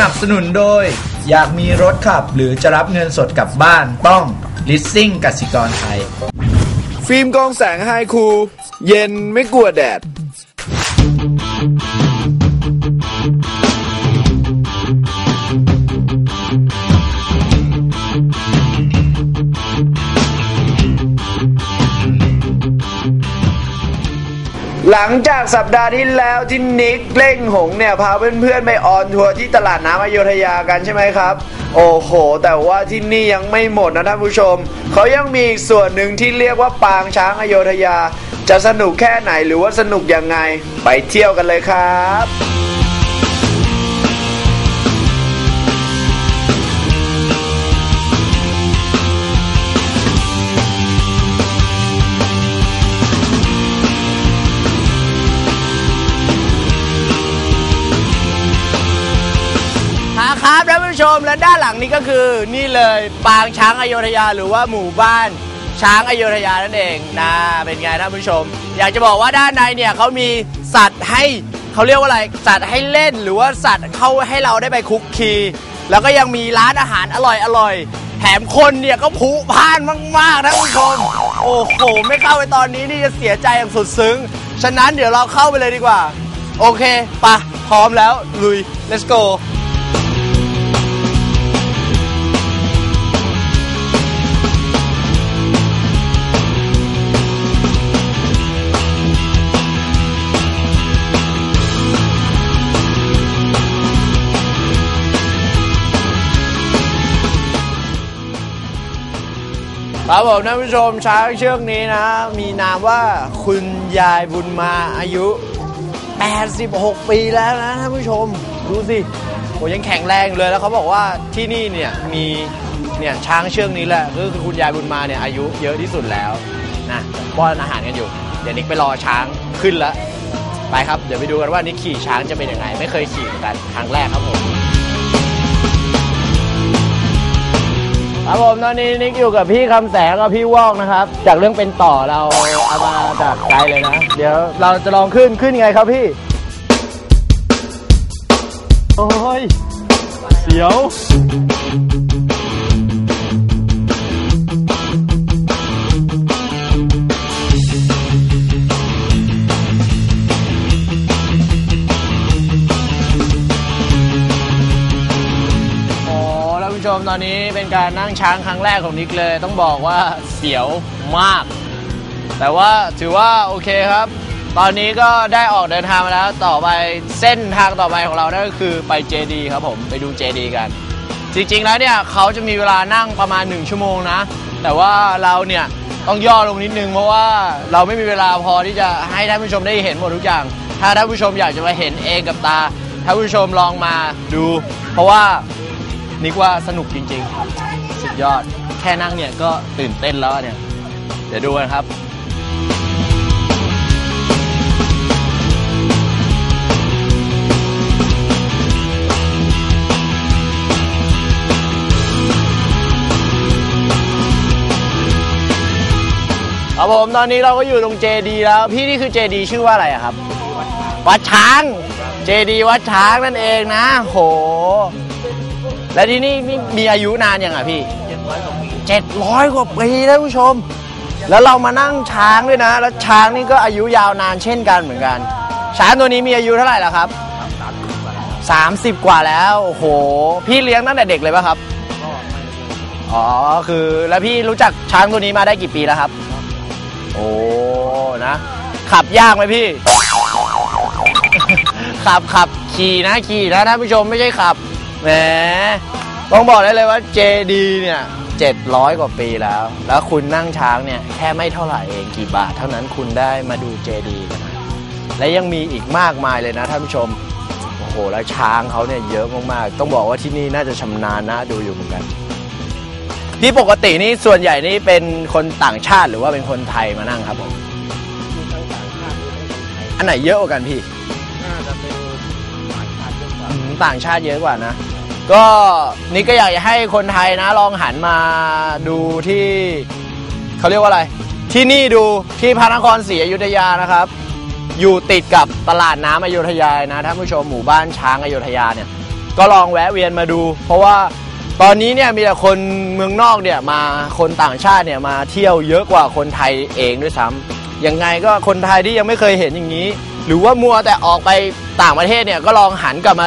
นับสนุนโดย อยากมีรถขับหรือจะรับเงินสดกลับบ้านต้องลิสซิ่งกสิกรไทย ฟิล์มกองแสงไฮคู เย็นไม่กลัวแดด หลังจากสัปดาห์ที่แล้วที่นิกเล่งหงเนี่ยพาเพื่อนๆไปออนทัวร์ที่ตลาดน้ำอโยธยากันใช่ไหมครับ โอ้โห แต่ว่าที่นี่ยังไม่หมดนะท่านผู้ชม เขายังมีอีกส่วนหนึ่งที่เรียกว่าปางช้างอโยธยา จะสนุกแค่ไหนหรือว่าสนุกยังไง ไปเที่ยวกันเลยครับ ผู้ชมและด้านหลังนี้ก็คือ นี่เลยปางช้างอโยธยาหรือว่าหมู่บ้าน ช้างอโยธยานั่นเองนะเป็นไงท่านผู้ชม อยากจะบอกว่าด้านในเนี่ยเขามีสัตว์ให้เขาเรียกว่าอะไรสัตว์ให้เล่นหรือว่าสัตว์เข้าให้เราได้ไปคุกคีแล้วก็ยังมีร้านอาหารอร่อยอร่อยแถมคนเนี่ยก็ผุพ่านมากๆท่านผู้ชมโอ้โห ไม่เข้าไปตอนนี้นี่จะเสียใจอย่างสุดซึ้ง ฉะนั้นเดี๋ยวเราเข้าไปเลยดีกว่า โอเคปะพร้อมแล้วลุย let's go ครับผมท่านผู้ชมช้างเชือกนี้นะ มีนามว่าคุณยายบุญมาอายุ 86 ปีแล้วนะท่านผู้ชม ดูสิโหยังแข็งแรงเลยแล้วเขาบอกว่าที่นี่เนี่ยมีเนี่ยช้างเชือกนี้แหละก็คือคุณยายบุญมาเนี่ยอายุเยอะที่สุดแล้วนะป้อนอาหารกันอยู่ เดี๋ยวนิกไปรอช้างขึ้นแล้วไปครับ เดี๋ยวไปดูกันว่านิกขี่ช้างจะเป็นยังไง ไม่เคยขี่เหมือนกันครั้งแรกครับผม ครับผมตอนนี้นิกอยู่กับพี่คำแสงกับพี่วอกนะครับ จากเรื่องเป็นต่อเราเอามาจากใจเลยนะ เดี๋ยวเราจะลองขึ้นขึ้นยังไงครับพี่ โอ้ยเสียว ชมตอนนี้เป็นการนั่งช้างครั้งแรกของนิกเลย ต้องบอกว่าเสียวมาก แต่ว่าถือว่าโอเคครับ ตอนนี้ก็ได้ออกเดินทางมาแล้วต่อไปเส้นทางต่อไปของเรานั่นก็คือไปเจดีครับผมไปดูเจดีกัน จริงๆแล้วเนี่ยเขาจะมีเวลานั่งประมาณ 1 ชั่วโมงนะ แต่ว่าเราเนี่ยต้องย่อลงนิดนึงเพราะว่าเราไม่มีเวลาพอที่จะให้ท่านผู้ชมได้เห็นหมดทุกอย่าง ถ้าท่านผู้ชมอยากจะมาเห็นเองกับตาท่านผู้ชมลองมาดู เพราะว่า นิกว่าสนุกจริงๆ สุดยอด แค่นั่งเนี่ยก็ตื่นเต้นแล้วเนี่ย เดี๋ยวดูกันครับ ครับผมตอนนี้เราก็อยู่ตรงเจดีแล้ว พี่นี่คือเจดีชื่อว่าอะไรอะครับ วัดช้าง เจดีวัดช้างนั่นเองนะ โห และที่นี่มีอายุนานยังอะพี่เจ็ดร้อยกว่าปีท่านผู้ชม แล้วเรามานั่งช้างด้วยนะ แล้วช้างนี่ก็อายุยาวนานเช่นกันเหมือนกัน ช้างตัวนี้มีอายุเท่าไหร่แล้วครับ30กว่าแล้วโอ้โห พี่เลี้ยงตั้งแต่เด็กเลยป่ะครับอ๋อคือแล้วพี่รู้จักช้างตัวนี้มาได้กี่ปีแล้วครับ โอ้นะ ขับยากไหมพี่ขับขับขี่นะขี่นะท่านผู้ชมไม่ใช่ขับ แหมต้องบอกได้เลยว่าเจดีเนี่ย 700 กว่าปีแล้ว แล้วคุณนั่งช้างเนี่ย แค่ไม่เท่าไหร่เองกี่บาท เท่านั้นคุณได้มาดูเจดีกันนะและยังมีอีกมากมายเลยนะท่านผู้ชม โอ้โห แล้วช้างเขาเนี่ยเยอะมากๆ ต้องบอกว่าที่นี่น่าจะชำนาญนะดูอยู่เหมือนกัน ที่ปกตินี่ส่วนใหญ่นี่เป็นคนต่างชาติหรือว่าเป็นคนไทยมานั่งครับผมอันไหนเยอะกว่ากันพี่อืมต่างชาติเยอะกว่านะ ก็นี่ก็อยากจะให้คนไทยนะลองหันมาดูที่เขาเรียกว่าอะไร ที่นี่ดูที่พระนครศรีอยุธยานะครับ อยู่ติดกับตลาดน้ำอยุธยานะท่านผู้ชมหมู่บ้านช้างอยุธยาเนี่ยก็ลองแวะเวียนมาดู เพราะว่าตอนนี้เนี่ยมีแต่คนเมืองนอกเนี่ยมาคนต่างชาติเนี่ยมาเที่ยวเยอะกว่าคนไทยเองด้วยซ้ำยังไงก็คนไทยที่ยังไม่เคยเห็นอย่างนี้ หรือว่ามัวแต่ออกไปต่างประเทศเนี่ยก็ลองหันกลับมา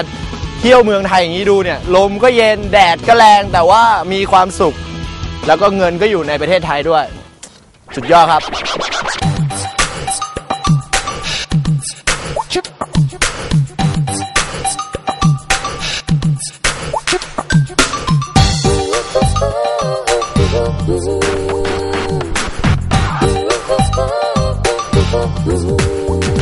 เที่ยวเมืองไทยอย่างนี้ดูเนี่ย ลมก็เย็นแดดก็แรงแต่ว่ามีความสุข แล้วก็เงินก็อยู่ในประเทศไทยด้วย สุดยอดครับ on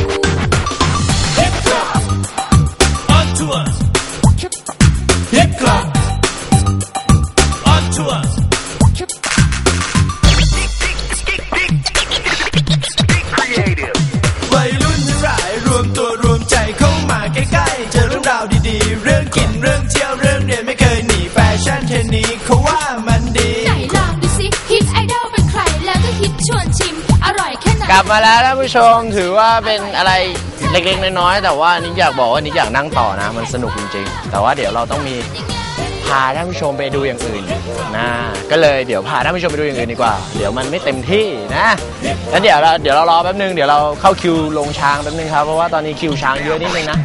กลับมาแล้วท่านผู้ชมถือว่าเป็นอะไรเล็กๆน้อยๆแต่ว่านิกอยากบอกว่านิกอยากนั่งต่อนะ มันสนุกจริงๆ แต่ว่าเดี๋ยวเราต้องมีพาท่านผู้ชมไปดูอย่างอื่นนะก็เลยเดี๋ยวพาท่านผู้ชมไปดูอย่างอื่นดีกว่า เดี๋ยวมันไม่เต็มที่นะแล้วเดี๋ยวเราเดี๋ยวเรารอแป๊บนึงเดี๋ยวเราเข้าคิวลงช้างแป๊บนึงครับเพราะว่าตอนนี้คิวช้างเยอะนิดนึงนะ